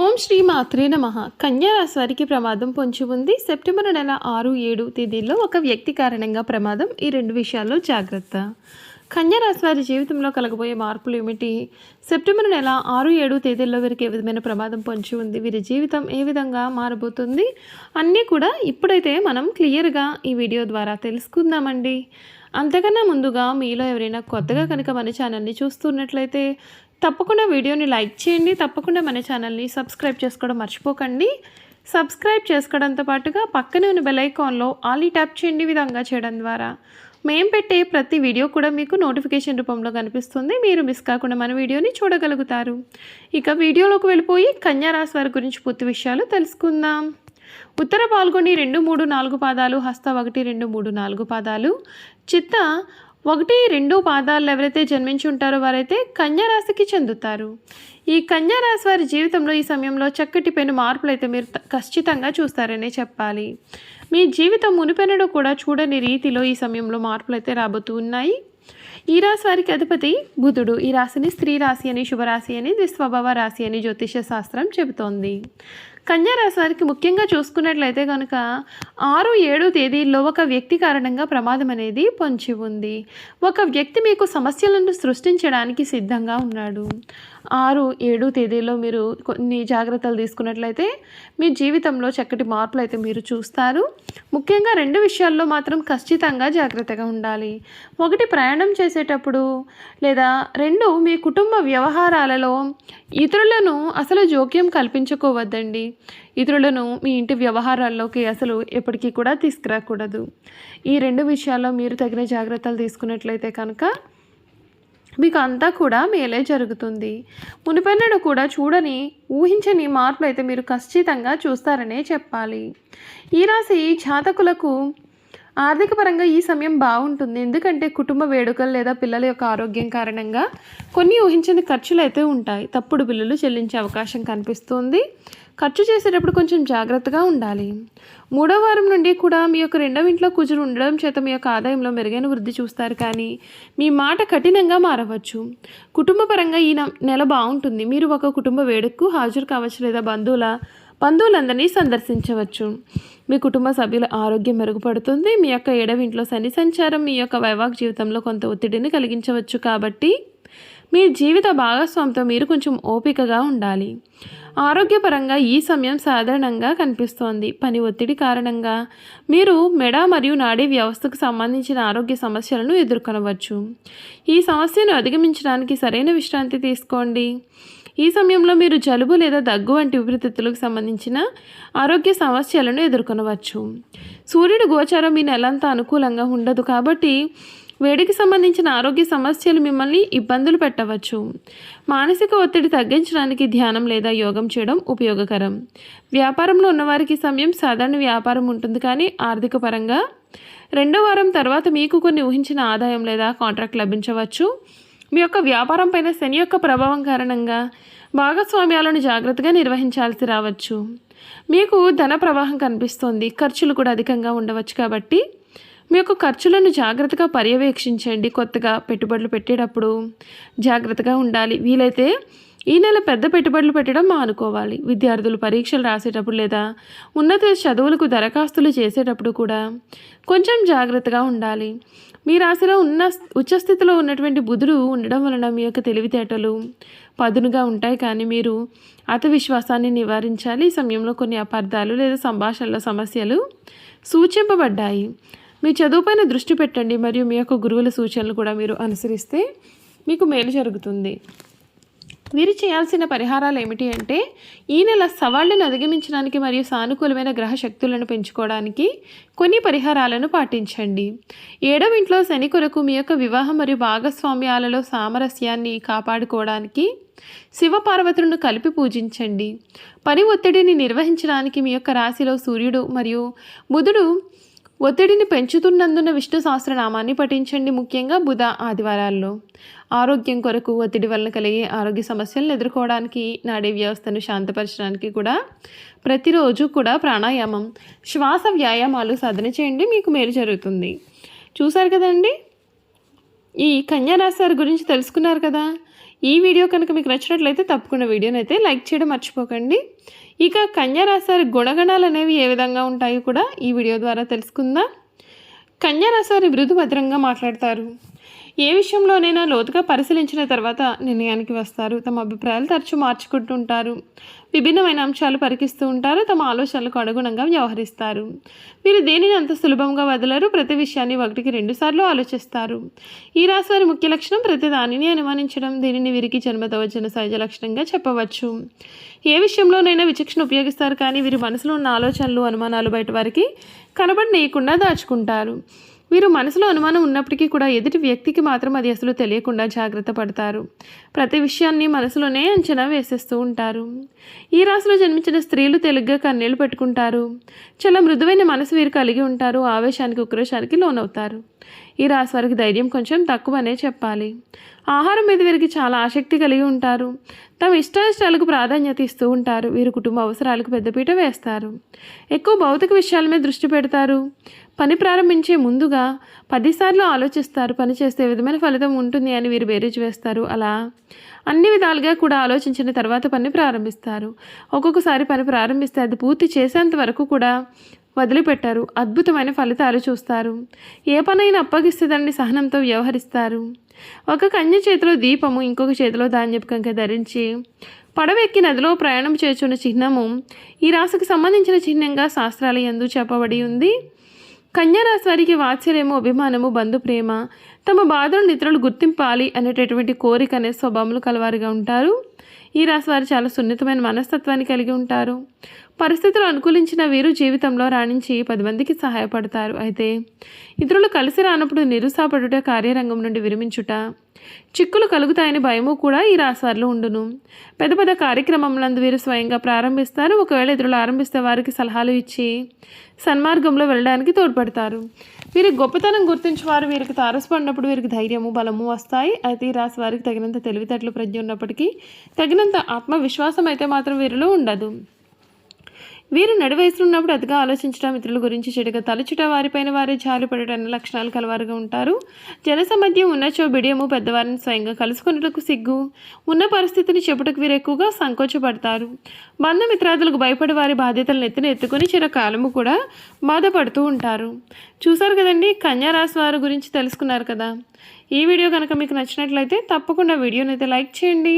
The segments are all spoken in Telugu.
ఓం శ్రీ మాత్రే నమ. కన్యారాశి వారికి ప్రమాదం పొంచి ఉంది. సెప్టెంబర్ నెల ఆరు ఏడు తేదీల్లో ఒక వ్యక్తి కారణంగా ప్రమాదం. ఈ రెండు విషయాల్లో జాగ్రత్త. కన్యారాశి వారి జీవితంలో కలగబోయే మార్పులు ఏమిటి? సెప్టెంబర్ నెల ఆరు ఏడు తేదీల్లో వీరికి ఏ విధమైన ప్రమాదం పొంచి ఉంది? వీరి జీవితం ఏ విధంగా మారబోతుంది? అన్నీ కూడా ఇప్పుడైతే మనం క్లియర్గా ఈ వీడియో ద్వారా తెలుసుకుందామండి. అంతకన్నా ముందుగా మీలో ఎవరైనా కొత్తగా కనుక మన ఛానల్ని చూస్తున్నట్లయితే తప్పకుండా వీడియోని లైక్ చేయండి తప్పకుండా మన ఛానల్ని సబ్స్క్రైబ్ చేసుకోవడం మర్చిపోకండి. సబ్స్క్రైబ్ చేసుకోవడంతో పాటుగా పక్కనే ఉన్న బెలైకాన్లో ఆలీ ట్యాప్ చేయండి విధంగా చేయడం ద్వారా. మేము పెట్టే ప్రతి వీడియో కూడా మీకు నోటిఫికేషన్ రూపంలో కనిపిస్తుంది. మీరు మిస్ కాకుండా మన వీడియోని చూడగలుగుతారు. ఇక వీడియోలోకి వెళ్ళిపోయి కన్యారాశి వారి గురించి పూర్తి విషయాలు తెలుసుకుందాం. ఉత్తర పాల్గొని రెండు మూడు నాలుగు పాదాలు హస్త ఒకటి రెండు మూడు నాలుగు పాదాలు. చిత్త ఒకటి రెండు పాదాలు ఎవరైతే జన్మించి ఉంటారో వారైతే కన్యారాశికి చెందుతారు. ఈ కన్యారాశి వారి జీవితంలో ఈ సమయంలో చక్కటి పెను మార్పులు అయితే మీరు ఖచ్చితంగా చూస్తారనే చెప్పాలి. మీ జీవితం మునిపెనడు కూడా చూడని రీతిలో ఈ సమయంలో మార్పులు అయితే రాబోతూ ఉన్నాయి. ఈ రాశి వారికి అధిపతి బుధుడు. ఈ రాశిని స్త్రీ రాశి అని శుభరాశి అని ద్విస్వభావ రాశి అని జ్యోతిష శాస్త్రం చెబుతోంది. కన్యా వారికి ముఖ్యంగా చూసుకున్నట్లయితే కనుక ఆరు ఏడు తేదీల్లో ఒక వ్యక్తి కారణంగా ప్రమాదం అనేది పొంచి ఉంది. ఒక వ్యక్తి మీకు సమస్యలను సృష్టించడానికి సిద్ధంగా ఉన్నాడు. ఆరు ఏడు తేదీలో మీరు కొన్ని జాగ్రత్తలు తీసుకున్నట్లయితే మీ జీవితంలో చక్కటి మార్పులు అయితే మీరు చూస్తారు. ముఖ్యంగా రెండు విషయాల్లో మాత్రం ఖచ్చితంగా జాగ్రత్తగా ఉండాలి. ఒకటి ప్రయాణం చేసేటప్పుడు లేదా రెండు మీ కుటుంబ వ్యవహారాలలో ఇతరులను అసలు జోక్యం కల్పించుకోవద్దండి. ఇతరులను మీ ఇంటి వ్యవహారాల్లోకి అసలు ఎప్పటికీ కూడా తీసుకురాకూడదు. ఈ రెండు విషయాల్లో మీరు తగిన జాగ్రత్తలు తీసుకున్నట్లయితే కనుక మీకు అంతా కూడా మేలే జరుగుతుంది. మునిపెన్నడు కూడా చూడని ఊహించని మార్పులు అయితే మీరు ఖచ్చితంగా చూస్తారనే చెప్పాలి. ఈ రాశి జాతకులకు ఆర్థిక పరంగా ఈ సమయం బాగుంటుంది. ఎందుకంటే కుటుంబ వేడుకలు లేదా పిల్లల యొక్క ఆరోగ్యం కారణంగా కొన్ని ఊహించని ఖర్చులు అయితే ఉంటాయి. తప్పుడు బిల్లులు చెల్లించే అవకాశం కనిపిస్తుంది. ఖర్చు చేసేటప్పుడు కొంచెం జాగ్రత్తగా ఉండాలి. మూడో వారం నుండి కూడా మీ యొక్క రెండవ ఇంట్లో కుజురు ఉండడం చేత మీ యొక్క ఆదాయంలో మెరుగైన వృద్ధి చూస్తారు కానీ మీ మాట కఠినంగా మారవచ్చు. కుటుంబ పరంగా ఈ న- నెల బాగుంటుంది. మీరు ఒక కుటుంబ వేడుకకు హాజరు కావచ్చు లేదా బంధువుల బంధువులందరినీ సందర్శించవచ్చు. మీ కుటుంబ సభ్యుల ఆరోగ్యం మెరుగుపడుతుంది. మీ యొక్క ఏడవ ఇంట్లో శని సంచారం మీ యొక్క వైవాహిక జీవితంలో కొంత ఒత్తిడిని కలిగించవచ్చు కాబట్టి మీ జీవిత భాగస్వామితో మీరు కొంచెం ఓపికగా ఉండాలి. ఆరోగ్యపరంగా ఈ సమయం సాధారణంగా కనిపిస్తోంది. పని ఒత్తిడి కారణంగా మీరు మెడ మరియు నాడీ వ్యవస్థకు సంబంధించిన ఆరోగ్య సమస్యలను ఎదుర్కొనవచ్చు. ఈ సమస్యను అధిగమించడానికి సరైన విశ్రాంతి తీసుకోండి. ఈ సమయంలో మీరు జలుబు లేదా దగ్గు వంటి విపరీతలకు సంబంధించిన ఆరోగ్య సమస్యలను ఎదుర్కొనవచ్చు. సూర్యుడు గోచారం మీ నెలంతా అనుకూలంగా ఉండదు కాబట్టి వేడికి సంబంధించిన ఆరోగ్య సమస్యలు మిమ్మల్ని ఇబ్బందులు పెట్టవచ్చు. మానసిక ఒత్తిడి తగ్గించడానికి ధ్యానం లేదా యోగం చేయడం ఉపయోగకరం. వ్యాపారంలో ఉన్నవారికి సమయం సాధారణ వ్యాపారం ఉంటుంది కానీ ఆర్థిక పరంగా రెండో వారం తర్వాత మీకు కొన్ని ఊహించిన ఆదాయం లేదా కాంట్రాక్ట్ లభించవచ్చు. మీ యొక్క వ్యాపారం పైన శని యొక్క ప్రభావం కారణంగా భాగస్వామ్యాలను జాగ్రత్తగా నిర్వహించాల్సి రావచ్చు. మీకు ధన ప్రవాహం కనిపిస్తోంది. ఖర్చులు కూడా అధికంగా ఉండవచ్చు కాబట్టి మీ యొక్క ఖర్చులను జాగ్రత్తగా పర్యవేక్షించండి. కొత్తగా పెట్టుబడులు పెట్టేటప్పుడు జాగ్రత్తగా ఉండాలి. వీలైతే ఈ నెల పెద్ద పెట్టుబడులు పెట్టడం మానుకోవాలి. విద్యార్థులు పరీక్షలు రాసేటప్పుడు లేదా ఉన్నత చదువులకు దరఖాస్తులు చేసేటప్పుడు కూడా కొంచెం జాగ్రత్తగా ఉండాలి. మీ రాశిలో ఉన్న ఉచ్చస్థితిలో ఉన్నటువంటి బుధుడు ఉండడం వలన మీ యొక్క తెలివితేటలు పదునుగా ఉంటాయి. కానీ మీరు అతవిశ్వాసాన్ని నివారించాలి. ఈ సమయంలో కొన్ని అపార్థాలు లేదా సంభాషణల సమస్యలు సూచింపబడ్డాయి. మీ చదువుపైన దృష్టి పెట్టండి. మరియు మీ యొక్క గురువుల సూచనలు కూడా మీరు అనుసరిస్తే మీకు మేలు జరుగుతుంది. వీరు చేయాల్సిన పరిహారాలు ఏమిటి అంటే ఈ నెల సవాళ్ళను అధిగమించడానికి మరియు సానుకూలమైన గ్రహ శక్తులను పెంచుకోవడానికి కొన్ని పరిహారాలను పాటించండి. ఏడవ ఇంట్లో శని కొరకు మీ యొక్క వివాహం మరియు భాగస్వామ్యాలలో సామరస్యాన్ని కాపాడుకోవడానికి శివపార్వతులను కలిపి పూజించండి. పని ఒత్తిడిని నిర్వహించడానికి మీ యొక్క రాశిలో సూర్యుడు మరియు బుధుడు ఒత్తిడిని పెంచుతున్నందున విష్ణు సహస్రనామాన్ని పఠించండి ముఖ్యంగా బుధ ఆదివారాల్లో. ఆరోగ్యం కొరకు ఒత్తిడి వలన కలిగే ఆరోగ్య సమస్యలను ఎదుర్కోవడానికి నాడీ వ్యవస్థను శాంతపరచడానికి కూడా ప్రతిరోజు కూడా ప్రాణాయామం శ్వాస వ్యాయామాలు సాధన చేయండి మీకు మేలు జరుగుతుంది. చూసారు కదండి? ఈ కన్యా గురించి తెలుసుకున్నారు కదా? ఈ వీడియో కనుక మీకు నచ్చినట్లయితే తప్పకుండా వీడియోని అయితే లైక్ చేయడం మర్చిపోకండి. ఇక కన్యారాశి గుణగణాలు అనేవి ఏ విధంగా ఉంటాయో కూడా ఈ వీడియో ద్వారా తెలుసుకుందాం. కన్యారాశి వారి మృదు భద్రంగా మాట్లాడతారు. ఏ విషయంలోనైనా లోతుగా పరిశీలించిన తర్వాత నిర్ణయానికి వస్తారు. తమ అభిప్రాయాలు తరచూ మార్చుకుంటుంటారు. విభిన్నమైన అంశాలు పరికిస్తూ ఉంటారు. తమ ఆలోచనలకు అనుగుణంగా వ్యవహరిస్తారు. వీరు దేనిని అంత సులభంగా వదలరు? ప్రతి విషయాన్ని ఒకటికి రెండుసార్లు ఆలోచిస్తారు. ఈ రాశి వారి ముఖ్య లక్షణం ప్రతి దానిని అనుమానించడం. దీనిని వీరికి జన్మతో వచ్చిన సహజ లక్షణంగా చెప్పవచ్చు. ఏ విషయంలోనైనా విచక్షణ ఉపయోగిస్తారు కానీ వీరి మనసులో ఉన్న ఆలోచనలు అనుమానాలు బయట వారికి కనబడనీయకుండా దాచుకుంటారు. వీరు మనసులో అనుమానం ఉన్నప్పటికీ కూడా ఎదుటి వ్యక్తికి మాత్రం అది అసలు తెలియకుండా జాగ్రత్త పడతారు. ప్రతి విషయాన్ని మనసులోనే అంచనా వేసేస్తూ ఉంటారు. ఈ రాశిలో జన్మించిన స్త్రీలు తెలుగ్గా కన్నీళ్ళు పెట్టుకుంటారు. చాలా మృదువైన మనసు వీరు కలిగి ఉంటారు. ఆవేశానికి ఉక్రోశానికి లోనవుతారు. ఈ రాశి వారికి ధైర్యం కొంచెం తక్కువనే చెప్పాలి. ఆహారం మీద వీరికి చాలా ఆసక్తి కలిగి ఉంటారు. తమ ఇష్టాయిష్టాలకు ప్రాధాన్యత ఇస్తూ ఉంటారు. వీరు కుటుంబ అవసరాలకు పెద్దపీట వేస్తారు. ఎక్కువ భౌతిక విషయాల మీద దృష్టి పెడతారు. పని ప్రారంభించే ముందుగా పదిసార్లు ఆలోచిస్తారు పని చేస్తే విధమైన ఫలితం ఉంటుంది అని వీరు బేరీజ్ వేస్తారు. అలా అన్ని విధాలుగా కూడా ఆలోచించిన తర్వాత పని ప్రారంభిస్తారు. ఒక్కొక్కసారి పని ప్రారంభిస్తే అది పూర్తి చేసేంత వరకు కూడా వదిలిపెట్టారు. అద్భుతమైన ఫలితాలు చూస్తారు. ఏ పనైనా అప్పగిస్తుందని సహనంతో వ్యవహరిస్తారు. ఒక కన్య చేతిలో దీపము ఇంకొక చేతిలో ధాన్యపు కంక ధరించి పడవెక్కి నదిలో ప్రయాణం చేస్తున్న చిహ్నము ఈ రాశికి సంబంధించిన చిహ్నంగా శాస్త్రాల యందు చెప్పబడి ఉంది. కన్యారాశి వారికి వాత్సల్యము అభిమానము బంధు ప్రేమ తమ బాధలను ఇతరులు గుర్తింపాలి అనేటటువంటి కోరిక అనే స్వభావములు కలవారుగా ఉంటారు. ఈ రాశి వారు చాలా సున్నితమైన మనస్తత్వాన్ని కలిగి ఉంటారు. పరిస్థితులు అనుకూలించిన వీరు జీవితంలో రాణించి పది మందికి సహాయపడతారు. అయితే ఇతరులు కలిసి రానప్పుడు నిరుసాపడుట కార్యరంగం నుండి విరమించుట చిక్కులు కలుగుతాయని భయము కూడా ఈ రాశివారిలో ఉండును. పెద్ద పెద్ద కార్యక్రమములందు వీరు స్వయంగా ప్రారంభిస్తారు. ఒకవేళ ఇతరులు ఆరంభిస్తే వారికి సలహాలు ఇచ్చి సన్మార్గంలో వెళ్ళడానికి తోడ్పడతారు. వీరి గొప్పతనం గుర్తించి వారు వీరికి తారసపడినప్పుడు వీరికి ధైర్యము బలము వస్తాయి. అయితే ఈ రాశి వారికి తగినంత తెలివితేటలు ప్రజ్ఞ ఉన్నప్పటికీ తగినంత ఆత్మవిశ్వాసం అయితే మాత్రం వీరిలో ఉండదు. వీరు నడివయసులో ఉన్నప్పుడు అతిగా ఆలోచించడం ఇతరుల గురించి చెడుగా తలచుట వారిపైన వారే జాలి పడటం అనే లక్షణాలు కలవారుగా ఉంటారు. జనసమధ్యం ఉన్నచో బిడియము పెద్దవారిని స్వయంగా కలుసుకున్నటకు సిగ్గు. ఉన్న పరిస్థితిని చెప్పుటకు వీరు ఎక్కువగా సంకోచపడతారు. బంధుమిత్రాదులకు భయపడి వారి బాధ్యతలను ఎత్తున ఎత్తుకొని చిరకాలము కూడా బాధపడుతూ ఉంటారు. చూశారు కదండి కన్యారాశి వారి గురించి తెలుసుకున్నారు కదా. ఈ వీడియో కనుక మీకు నచ్చినట్లయితే తప్పకుండా వీడియోని అయితే లైక్ చేయండి.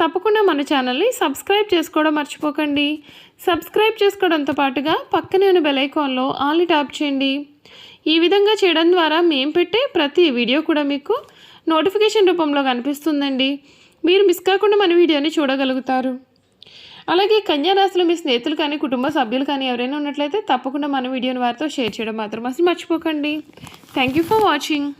తప్పకుండా మన ఛానల్ని సబ్స్క్రైబ్ చేసుకోవడం మర్చిపోకండి. సబ్స్క్రైబ్ చేసుకోవడంతో పాటుగా పక్కనే ఉన్న బెలైకాన్లో ఆల్ ఆల్ని ట్యాప్ చేయండి. ఈ విధంగా చేయడం ద్వారా మేము పెట్టే ప్రతి వీడియో కూడా మీకు నోటిఫికేషన్ రూపంలో కనిపిస్తుందండి. మీరు మిస్ కాకుండా మన వీడియోని చూడగలుగుతారు. అలాగే కన్యారాశిలో మీ స్నేహితులు కానీ కుటుంబ సభ్యులు కానీ ఎవరైనా ఉన్నట్లయితే తప్పకుండా మన వీడియోని వారితో షేర్ చేయడం మాత్రం అసలు మర్చిపోకండి. Thank you for watching